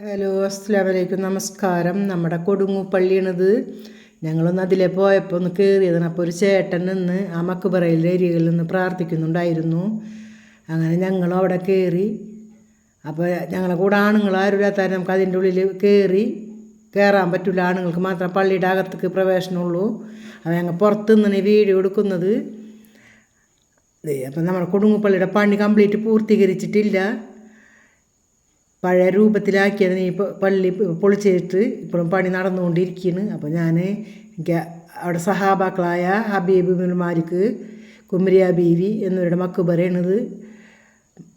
Hello അസ്സാം വലൈക്കും നമസ്കാരം. നമ്മുടെ കൊടുങ്ങുപ്പള്ളിയാണിത്. ഞങ്ങളൊന്ന് അതിലെ പോയപ്പോൾ ഒന്ന് കയറിയതാണ് അപ്പോൾ ഒരു ചേട്ടൻ നിന്ന് ആ മക്കുപറയിലെ ഏരിയകളിൽ നിന്ന് പ്രാർത്ഥിക്കുന്നുണ്ടായിരുന്നു. അങ്ങനെ ഞങ്ങളും അവിടെ കയറി അപ്പോൾ ഞങ്ങളെ കൂടെ ആണുങ്ങൾ ആരും നമുക്ക് അതിന്റെ ഉള്ളിൽ കയറി കയറാൻ പറ്റില്ല ആണുങ്ങൾക്ക് മാത്രം പള്ളിയുടെ അകത്തേക്ക് പ്രവേശനമുള്ളൂ. അപ്പോൾ ഞങ്ങൾ പുറത്ത് നിന്നാണ് വീഡിയോ എടുക്കുന്നത്. അപ്പം നമ്മുടെ കൊടുങ്ങുപള്ളിയുടെ പണി കംപ്ലീറ്റ് പൂർത്തീകരിച്ചിട്ടില്ല. പഴയ രൂപത്തിലാക്കിയാണ് പ- പള്ളി പൊളിച്ചിട്ട് ഇപ്പോഴും പണി നടന്നുകൊണ്ടിരിക്കുകയാണ് അപ്പോൾ ഞാൻ എനിക്ക് അവിടെ സഹാബാക്കളായ ഹബീബ് മുൽമാരിക്ക് കുമരിയ ബീവി എന്നിവരുടെ മക്ക്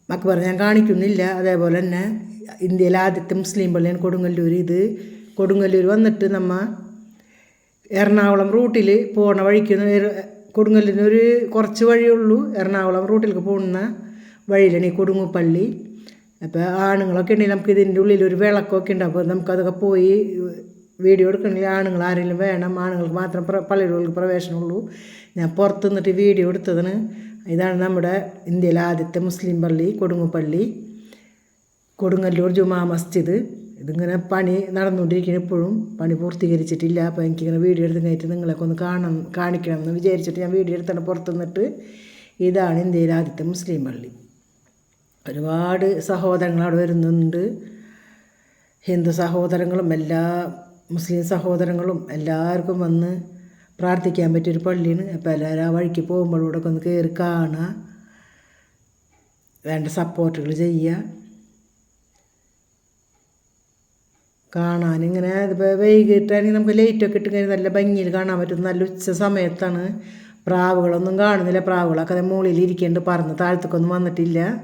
മക്കുബറ ഞാൻ കാണിക്കുന്നില്ല. അതേപോലെ തന്നെ ഇന്ത്യയിലെ ആദ്യത്തെ മുസ്ലിം പള്ളിയാണ് കൊടുങ്ങല്ലൂർ. ഇത് കൊടുങ്ങല്ലൂർ വന്നിട്ട് നമ്മ എറണാകുളം റൂട്ടിൽ പോണ വഴിക്ക് കൊടുങ്ങല്ലൂരിന് ഒരു കുറച്ച് വഴിയുള്ളൂ എറണാകുളം റൂട്ടിലേക്ക് പോകുന്ന വഴിയിലാണ് ഈ കൊടുങ്ങുപള്ളി. അപ്പോൾ ആണുങ്ങളൊക്കെ ഉണ്ടെങ്കിൽ നമുക്ക് ഇതിന്റെ ഉള്ളിൽ ഒരു വിളക്കൊക്കെ ഉണ്ട്. അപ്പോൾ നമുക്കതൊക്കെ പോയി വീഡിയോ എടുക്കണമെങ്കിൽ ആണുങ്ങൾ ആരെങ്കിലും വേണം. ആണുങ്ങൾക്ക് മാത്രം പള്ളിയുടെ ഉള്ളിൽ പ്രവേശനമുള്ളൂ. ഞാൻ പുറത്ത് നിന്നിട്ട് വീഡിയോ എടുത്തതിന് ഇതാണ് നമ്മുടെ ഇന്ത്യയിലെ ആദ്യത്തെ മുസ്ലിം പള്ളി കൊടുങ്ങുപള്ളി കൊടുങ്ങല്ലൂർ ജുമാ മസ്ജിദ്. ഇതിങ്ങനെ പണി നടന്നുകൊണ്ടിരിക്കുന്ന ഇപ്പോഴും. പണി പൂർത്തീകരിച്ചിട്ടില്ല. അപ്പോൾ എനിക്കിങ്ങനെ വീഡിയോ എടുത്ത് കഴിഞ്ഞിട്ട് നിങ്ങളൊക്കെ ഒന്ന് കാണണം കാണിക്കണം എന്ന് വിചാരിച്ചിട്ട് ഞാൻ വീഡിയോ എടുത്താണ് പുറത്തു നിന്നിട്ട്. ഇതാണ് ഇന്ത്യയിലെ ആദ്യത്തെ മുസ്ലിം പള്ളി. ഒരുപാട് സഹോദരങ്ങൾ അവിടെ വരുന്നുണ്ട്. ഹിന്ദു സഹോദരങ്ങളും എല്ലാ മുസ്ലിം സഹോദരങ്ങളും എല്ലാവർക്കും വന്ന് പ്രാർത്ഥിക്കാൻ പറ്റിയൊരു പള്ളിയാണ്. അപ്പോൾ എല്ലാവരും ആ വഴിക്ക് പോകുമ്പോഴൂടെ ഒന്ന് കയറി കാണുക. വേണ്ട സപ്പോർട്ടുകൾ ചെയ്യുക. കാണാൻ ഇങ്ങനെ വൈകിട്ടാണെങ്കിൽ നമുക്ക് ലൈറ്റൊക്കെ ഇട്ട് കഴിഞ്ഞാൽ നല്ല ഭംഗിയിൽ കാണാൻ പറ്റും. നല്ല ഉച്ച സമയത്താണ് പ്രാവുകളൊന്നും കാണുന്നില്ല. പ്രാവുകളൊക്കെ അത് മുകളിൽ ഇരിക്കേണ്ട. പറന്ന് താഴത്തേക്കൊന്നും വന്നിട്ടില്ല.